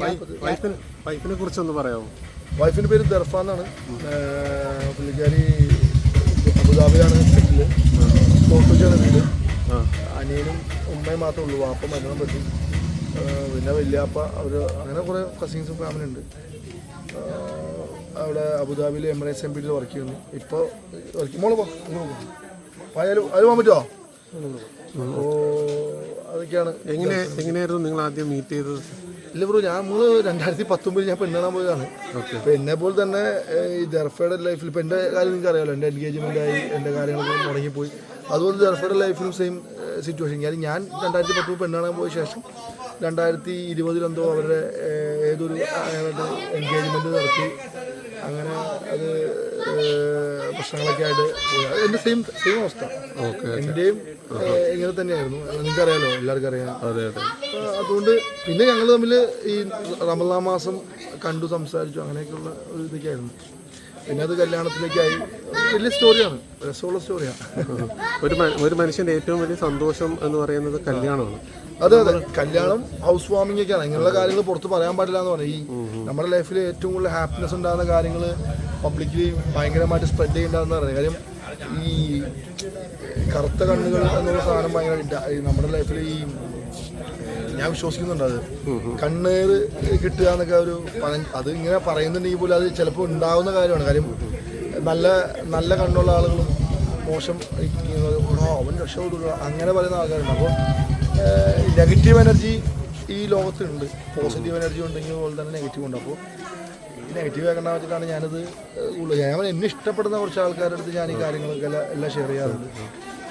വൈഫിനെ വൈഫിനെ കുറിച്ചൊന്ന് പറയാമോ? വൈഫിന്റെ പേര് ദർഫ എന്നാണ്. പുള്ളിക്കാരി അബുദാബിയിലാണ് സെറ്റിൽ. വീട്. അനിയനും ഉമ്മയും മാത്രമേ ഉള്ളൂ. വാപ്പ മരണം പറ്റി. പിന്നെ വല്യാപ്പ അവർ അങ്ങനെ കുറേ കസിൻസും ഫാമിലി ഉണ്ട്. അവിടെ അബുദാബിയിൽ എമിറേറ്റ്സ് എം പിയിൽ വർക്ക് ചെയ്യുന്നു. ഇപ്പോൾ വർക്ക് മോൾ പോ അതിൽ അതിൽ പോകാൻ പറ്റുമോ ഓ അതൊക്കെയാണ് എങ്ങനെ എങ്ങനെയായിരുന്നു നിങ്ങൾ ആദ്യം മീറ്റ് ചെയ്തത്? ഇല്ല ബ്രോ ഞാൻ നമ്മൾ രണ്ടായിരത്തി പത്തൊമ്പതിൽ ഞാൻ പെണ്ണാൻ പോയതാണ്. എന്നെ പോലെ തന്നെ ഈ ദർഫയുടെ ലൈഫിൽ ഇപ്പൊ എന്റെ കാര്യം നിങ്ങൾക്ക് അറിയാമല്ലോ എന്റെ എൻഗേജ്മെന്റ് ആയി എന്റെ കാര്യങ്ങളൊക്കെ മുടങ്ങിപ്പോയി. അതുപോലെ ദർഫയുടെ ലൈഫിലും സെയിം സിറ്റുവേഷൻ കാര്യം ഞാൻ രണ്ടായിരത്തി പത്തൊമ്പത് പെണ്ണാണാൻ പോയ ശേഷം രണ്ടായിരത്തി ഇരുപതിലെന്തോ അവരുടെ ഏതൊരു എൻഗേജ്മെന്റ് നടത്തി. അങ്ങനെ അത് പ്രശ്നങ്ങളൊക്കെ ആയിട്ട് പോയി. അത് സെയിം സെയിം അവസ്ഥ. എന്റെയും ഇങ്ങനെ തന്നെയായിരുന്നു. നിങ്ങൾക്കറിയാലോ എല്ലാവർക്കും അറിയാം. അതെ അതെ. അതുകൊണ്ട് പിന്നെ ഞങ്ങൾ തമ്മിൽ ഈ റമദാ മാസം കണ്ടു സംസാരിച്ചു അങ്ങനെയൊക്കെയുള്ള ഒരു ഇതൊക്കെയായിരുന്നു. പിന്നെ അത് കല്യാണത്തിലേക്കായി. വലിയ സ്റ്റോറിയാണ് രസമുള്ള സ്റ്റോറിയാണ് ഒരു ഒരു മനുഷ്യന്റെ ഏറ്റവും വലിയ സന്തോഷം എന്ന് പറയുന്നത് കല്യാണമാണ്. അതെ അതെ. കല്യാണം ഹൗസ് വാമിംഗ് ഒക്കെയാണ്. ഇങ്ങനെയുള്ള കാര്യങ്ങൾ പുറത്ത് പറയാൻ പാടില്ല എന്ന് പറയും ഈ നമ്മുടെ ലൈഫിൽ ഏറ്റവും കൂടുതൽ ഹാപ്പിനെസ് ഉണ്ടാകുന്ന കാര്യങ്ങൾ പബ്ലിക്കലി ഭയങ്കരമായിട്ട് സ്പ്രെഡ് ചെയ്യേണ്ടതെന്ന് പറയുന്നത് കാര്യം ഈ കറുത്ത കണ്ണുകൾ എന്നുള്ള സാധനം ഭയങ്കര നമ്മുടെ ലൈഫിൽ ഈ ഞാൻ വിശ്വസിക്കുന്നുണ്ട് അത്. കണ്ണേർ കിട്ടുക എന്നൊക്കെ ഒരു അത് ഇങ്ങനെ പറയുന്നുണ്ടെങ്കിൽ പോലും അത് ചിലപ്പോൾ ഉണ്ടാവുന്ന കാര്യമാണ്. കാര്യം നല്ല നല്ല കണ്ണുള്ള ആളുകളും മോശം അവൻ രക്ഷപ്പെടുക അങ്ങനെ പറയുന്ന ആൾക്കാരുണ്ട്. അപ്പോൾ നെഗറ്റീവ് എനർജി ഈ ലോകത്തുണ്ട് പോസിറ്റീവ് എനർജി ഉണ്ടെങ്കിൽ പോലെ തന്നെ നെഗറ്റീവ് ഉണ്ട്. അപ്പോൾ നെഗറ്റീവ് ആക്കണ്ട വെച്ചിട്ടാണ് ഞാനത് ഉള്ളു ഞാൻ എന്നെ ഇഷ്ടപ്പെടുന്ന കുറച്ച് ആൾക്കാരുടെ അടുത്ത് ഞാൻ ഈ കാര്യങ്ങളൊക്കെ എല്ലാം എല്ലാം ഷെയർ ചെയ്യാറുണ്ട്.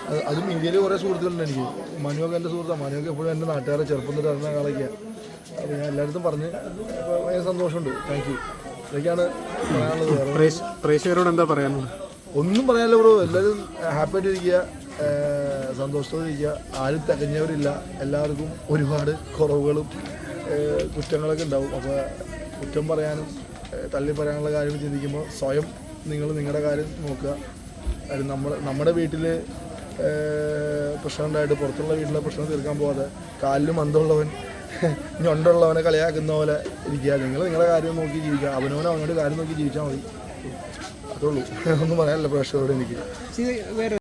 അത് അത് മീഡിയയിൽ കുറേ സുഹൃത്തുക്കളുണ്ട് എനിക്ക്. മനുവൊക്കെ എന്റെ സുഹൃത്താണ് മനുവൊക്കെ എപ്പോഴും എന്റെ നാട്ടുകാരെ ചെറുപ്പം തൊട്ട് അറിഞ്ഞ ആളൊക്കെയാണ് അപ്പോൾ ഞാൻ എല്ലായിടത്തും പറഞ്ഞ് ഭയങ്കര സന്തോഷമുണ്ട്. താങ്ക് യു ഇതൊക്കെയാണ് പറയാനുള്ളത്. പ്രേക്ഷകരോട് എന്താ പറയാനുള്ളത്? ഒന്നും പറയാനില്ല ബ്രോ. എല്ലാവരും ഹാപ്പി ആയിട്ടിരിക്കുക സന്തോഷത്തോടെ ഇരിക്കുക. ആരും തികഞ്ഞവരില്ല. എല്ലാവർക്കും ഒരുപാട് കുറവുകളും കുറ്റങ്ങളൊക്കെ ഉണ്ടാവും. അപ്പോൾ കുറ്റം പറയാനും തള്ളി പറയാനുള്ള കാര്യം ചിന്തിക്കുമ്പോൾ സ്വയം നിങ്ങൾ നിങ്ങളുടെ കാര്യം നോക്കുക. കാര്യം നമ്മൾ നമ്മുടെ വീട്ടിൽ പ്രശ്നമുണ്ടായിട്ട് പുറത്തുള്ള വീട്ടിലെ പ്രശ്നം തീർക്കാൻ പോകാതെ കാലിലും മന്ദമുള്ളവൻ ഞൊണ്ടുള്ളവനെ കളിയാക്കുന്ന പോലെ ഇരിക്കുക. നിങ്ങൾ നിങ്ങളുടെ കാര്യം നോക്കി ജീവിക്കുക. അവനവനെ അവനോട് കാര്യം നോക്കി ജീവിച്ചാൽ മതി. അതേ ഉള്ളൂ. ഒന്നും പറയാനില്ല പ്രേക്ഷകരോട് എനിക്ക്.